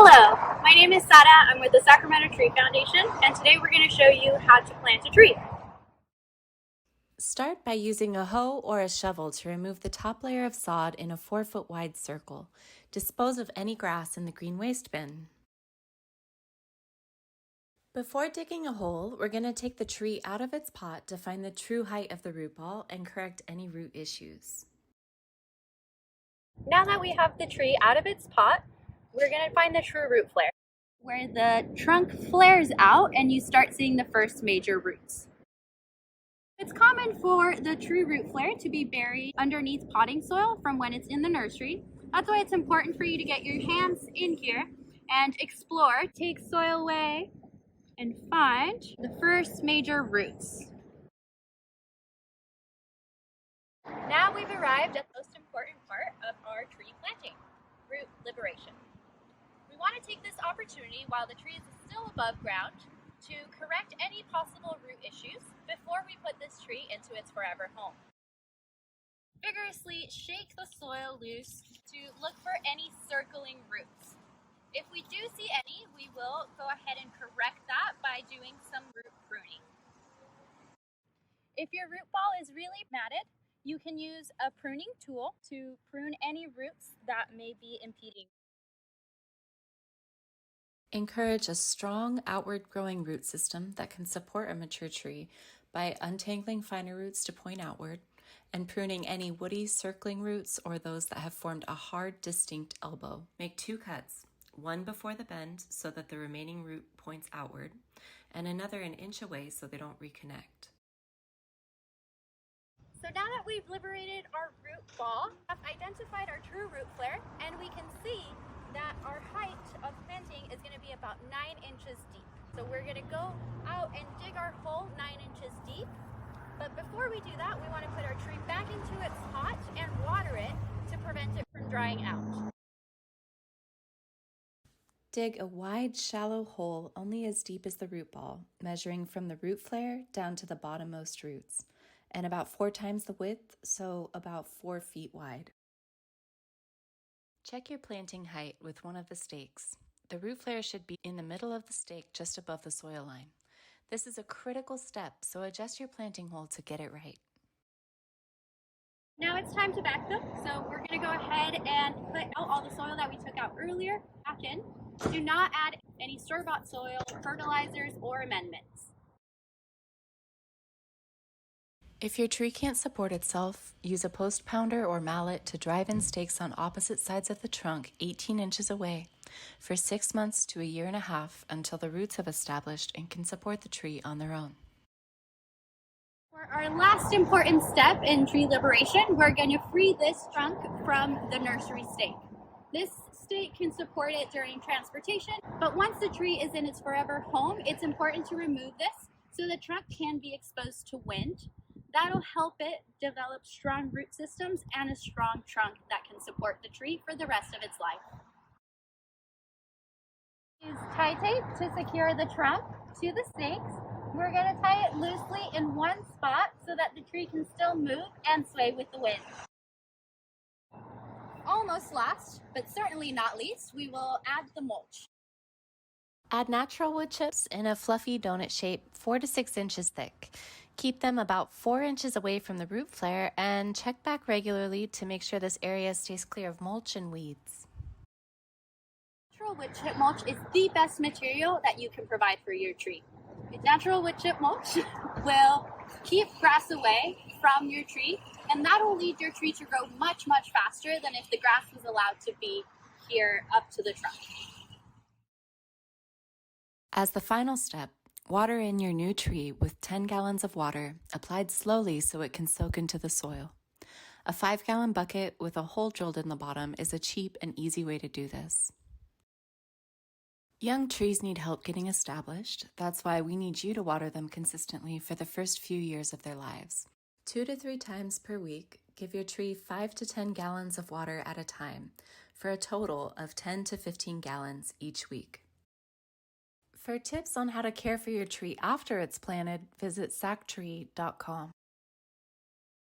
Hello, my name is Sada. I'm with the Sacramento Tree Foundation, and today we're going to show you how to plant a tree. Start by using a hoe or a shovel to remove the top layer of sod in a 4 foot wide circle. Dispose of any grass in the green waste bin. Before digging a hole, we're going to take the tree out of its pot to find the true height of the root ball and correct any root issues. Now that we have the tree out of its pot, we're going to find the true root flare, where the trunk flares out and you start seeing the first major roots. It's common for the true root flare to be buried underneath potting soil from when it's in the nursery. That's why it's important for you to get your hands in here and explore, take soil away, and find the first major roots. Now we've arrived at the most important part of our tree planting, root liberation. Want to take this opportunity while the tree is still above ground to correct any possible root issues before we put this tree into its forever home. Vigorously shake the soil loose to look for any circling roots. If we do see any, we will go ahead and correct that by doing some root pruning. If your root ball is really matted, you can use a pruning tool to prune any roots that may be impeding. Encourage a strong outward growing root system that can support a mature tree by untangling finer roots to point outward and pruning any woody circling roots or those that have formed a hard, distinct elbow. Make two cuts, one before the bend so that the remaining root points outward, and another an inch away so they don't reconnect. So now that we've liberated our root ball, I've identified our true root flare, and we can see that our height of planting is going to be about 9 inches deep. So we're to go out and dig our hole 9 inches deep. But before we do that, we want to put our tree back into its pot and water it to prevent it from drying out. Dig a wide, shallow hole only as deep as the root ball, measuring from the root flare down to the bottommost roots, and about four times the width, so about four feet wide. Check your planting height with one of the stakes. The root flare should be in the middle of the stake just above the soil line. This is a critical step, so adjust your planting hole to get it right. Now it's time to back them. so we're going to go ahead and put out all the soil that we took out earlier back in. Do not add any store-bought soil, fertilizers, or amendments. If your tree can't support itself, use a post pounder or mallet to drive in stakes on opposite sides of the trunk 18 inches away for six months to a year and a half until the roots have established and can support the tree on their own. For our last important step in tree liberation, we're going to free this trunk from the nursery stake. This stake can support it during transportation, but once the tree is in its forever home, it's important to remove this so the trunk can be exposed to wind That'll help it develop strong root systems and a strong trunk that can support the tree for the rest of its life. Tie tape to secure the trunk to the stakes. We're going to tie it loosely in one spot so that the tree can still move and sway with the wind. Almost last, but certainly not least, we will add the mulch. Add natural wood chips in a fluffy donut shape, 4 to 6 inches thick. Keep them about 4 inches away from the root flare and check back regularly to make sure this area stays clear of mulch and weeds. Natural wood chip mulch is the best material that you can provide for your tree. Natural wood chip mulch will keep grass away from your tree and that will lead your tree to grow much, much faster than if the grass was allowed to be here up to the trunk. As the final step, water in your new tree with 10 gallons of water, applied slowly so it can soak into the soil. A 5 gallon bucket with a hole drilled in the bottom is a cheap and easy way to do this. Young trees need help getting established. That's why we need you to water them consistently for the first few years of their lives. Two to three times per week, give your tree 5 to 10 gallons of water at a time for a total of 10 to 15 gallons each week. For tips on how to care for your tree after it's planted, visit sactree.com.